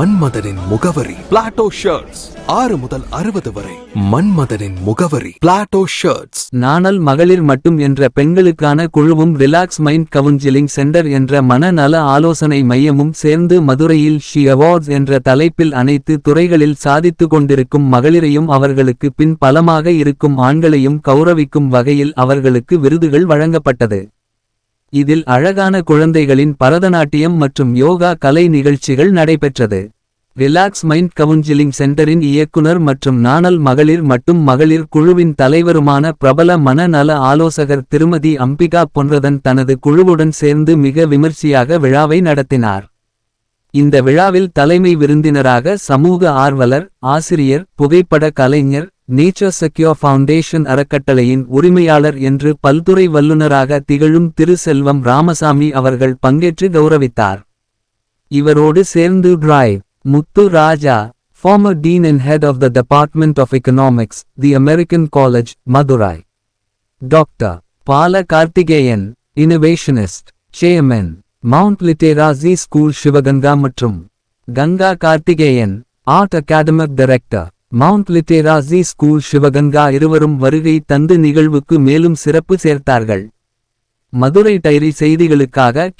மன்மதனின் முகவரி Plato shirts ஆறு முதல் அறுபது வரை மன்மதனின் முகவரி பிளாட்டோ ஷர்ட்ஸ் நாணல் மகளிர் மட்டும் என்ற பெண்களுக்கான குழுவும் ரிலாக்ஸ் மைண்ட் கவுன்சிலிங் சென்டர் என்ற மனநல ஆலோசனை மையமும் சேர்ந்து மதுரையில் ஷி அவார்ட்ஸ் என்ற தலைப்பில் அனைத்து துறைகளில் சாதித்து கொண்டிருக்கும் மகளிரையும் அவர்களுக்கு பின் பலமாக இருக்கும் ஆண்களையும் கௌரவிக்கும் வகையில் அவர்களுக்கு விருதுகள் வழங்கப்பட்டது. இதில் அழகான குழந்தைகளின் பரதநாட்டியம் மற்றும் யோகா கலை நிகழ்ச்சிகள் நடைபெற்றது. ரிலாக்ஸ் மைண்ட் கவுன்சிலிங் சென்டரின் இயக்குனர் மற்றும் நாணல் மகளிர் மட்டும் மகளிர் குழுவின் தலைவருமான பிரபல மனநல ஆலோசகர் திருமதி அம்பிகா பொன்றதன் தனது குழுவுடன் சேர்ந்து மிக விமர்சையாக விழாவை நடத்தினார். இந்த விழாவில் தலைமை விருந்தினராக சமூக ஆர்வலர் ஆசிரியர் புகைப்பட கலைஞர் நேச்சர் செக்யூர் ஃபவுண்டேஷன் அறக்கட்டளையின் உரிமையாளர் என்று பல்துறை வல்லுநராக திகழும் திரு செல்வம் ராமசாமி அவர்கள் பங்கேற்று கௌரவித்தார். இவரோடு சேர்ந்து drive Muttu Raja, former dean and head of the Department of Economics, the American College, Madurai. Dr. Pala Karthikeyan, Innovationist, Chairman, Mount Literacy School Shivaganga Matrum. Ganga Karthikeyan art academic director, Mount Literacy school Sivaganga இருவரும் வருகை தந்து நிகழ்வுக்கு மேலும் சிறப்பு சேர்த்தார்கள் Madurai diary செய்திகளுக்காக